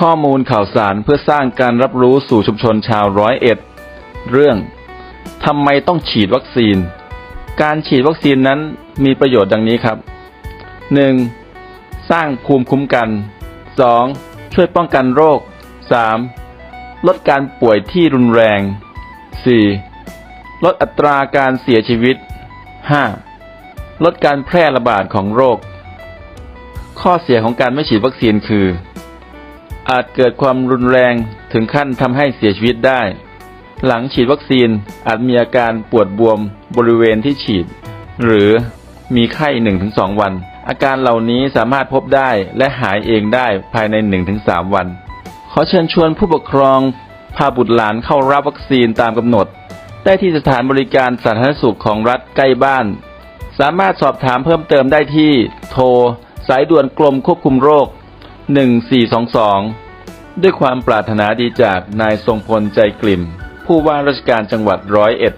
ข้อมูลข่าวสารเพื่อสร้างการรับรู้สู่ชุมชนชาวร้อยเอ็ด เรื่องทำไมต้องฉีดวัคซีน การฉีดวัคซีนนั้นมีประโยชน์ดังนี้ครับ 1. สร้างภูมิคุ้มกัน 2. ช่วยป้องกันโรค 3. ลดการป่วยที่รุนแรง 4. ลดอัตราการเสียชีวิต 5. ลดการแพร่ระบาดของโรค ข้อเสียของการไม่ฉีดวัคซีนคือ อาจเกิดความรุนแรงถึงขั้นทำให้เสียชีวิตได้ หลังฉีดวัคซีนอาจมีอาการปวดบวมบริเวณที่ฉีด หรือมีไข้ 1-2 วัน อาการเหล่านี้สามารถพบได้และหายเองได้ภายใน 1-3 วัน ขอเชิญชวนผู้ปกครองพาบุตรหลานเข้ารับวัคซีนตามกำหนด ได้ที่สถานบริการสาธารณสุขของรัฐใกล้บ้าน สามารถสอบถามเพิ่มเติมได้ที่โทร สายด่วนกรมควบคุมโรค 1422 ด้วยความปรารถนาดีจากนายทรงพลใจกลิ่ม ผู้ว่าราชการจังหวัดร้อยเอ็ด